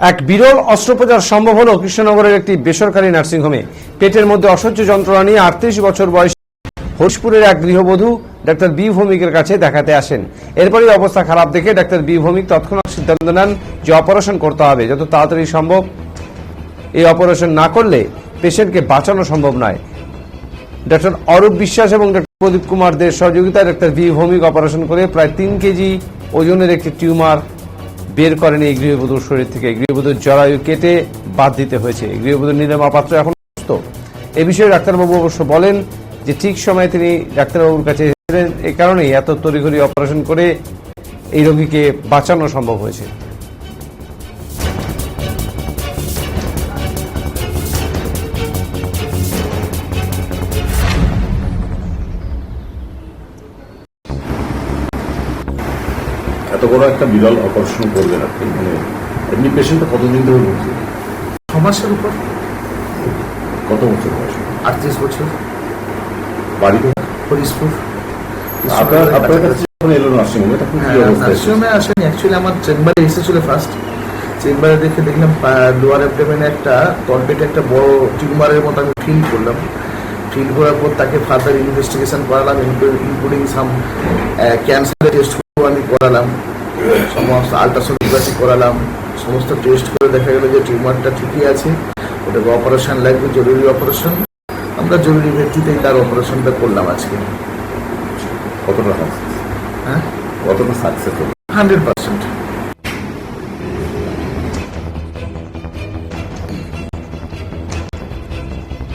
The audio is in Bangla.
এক বিরল অস্ত্রোপচার সম্ভব হল কৃষ্ণনগরের একটি বেসরকারি নার্সিংহোমে। পেটের মধ্যে অসহ্য যন্ত্রণা নিয়ে আটত্রিশ বছর বয়স হরিশপুরের এক গৃহবধূ ডাক্তার বি ভৌমিকের কাছে দেখাতে আসেন। এরপরই অবস্থা খারাপ দেখে ডাক্তার বি ভৌমিক তৎক্ষণাৎ সিদ্ধান্ত নেন যে অপারেশন করতে হবে, যত তাড়াতাড়ি সম্ভব। এই অপারেশন না করলে পেশেন্টকে বাঁচানো সম্ভব নয়। ডাক্তার অরূপ বিশ্বাস এবং ডক্টর প্রদীপ কুমার দের সহযোগিতায় ডক্টর ভি ভৌমিক অপারেশন করে প্রায় তিন কেজি ওজনের একটি টিউমার বের করেনি এই গৃহবধূর শরীর থেকে। গৃহবধূর জরায়ু কেটে বাদ দিতে হয়েছে। গৃহবধূর নীলিমা পাত্র এখন সুস্থ। এ বিষয়ে ডাক্তারবাবু অবশ্য বলেন যে ঠিক সময়ে তিনি ডাক্তারবাবুর কাছে এসেছিলেন। এ কারণেই এত তড়িঘড়ি অপারেশন করে এই রোগীকে বাঁচানো সম্ভব হয়েছে। এত বড় একটা বিরল অপারেশন করবেন আপনি মানে এমনি পেশেন্টটা কতদিন ধরে ভুগছে ছ মাসের উপর। কত বছর বয়স? আটত্রিশ বছর। বাড়ি? হরিশপুর। আপনার আপনার কাছে যখন এলো নার্সিং হোমে তখন হ্যাঁ, কি অবস্থা নার্সিংহোমে আসেনি। অ্যাকচুয়ালি আমার চেম্বারে এসেছিল ফার্স্ট চেম্বারে দেখে দেখলাম লোয়ার অ্যাবডোমেনে একটা তলপেটে একটা বড় টিউমারের মতো আমি ফিল করলাম। ফিল করার পর তাকে ফার্দার ইনভেস্টিগেশন করালাম ইনক্লুডিং সাম ক্যান্সারের টেস্টগুলো আমি করালাম সমস্ত আলট্রাসোনোগ্রাফি করালাম সমস্ত টেস্ট করে দেখা গেল যে টিউমারটা ঠিকই আছে ওটাকে অপারেশন লাগবে জরুরি অপারেশন আমরা জরুরি ভিত্তিতেই তার অপারেশনটা করলাম আজকে। কতটা হ্যাঁ? কতটা সাকসেস হান্ড্রেড পার্সেন্ট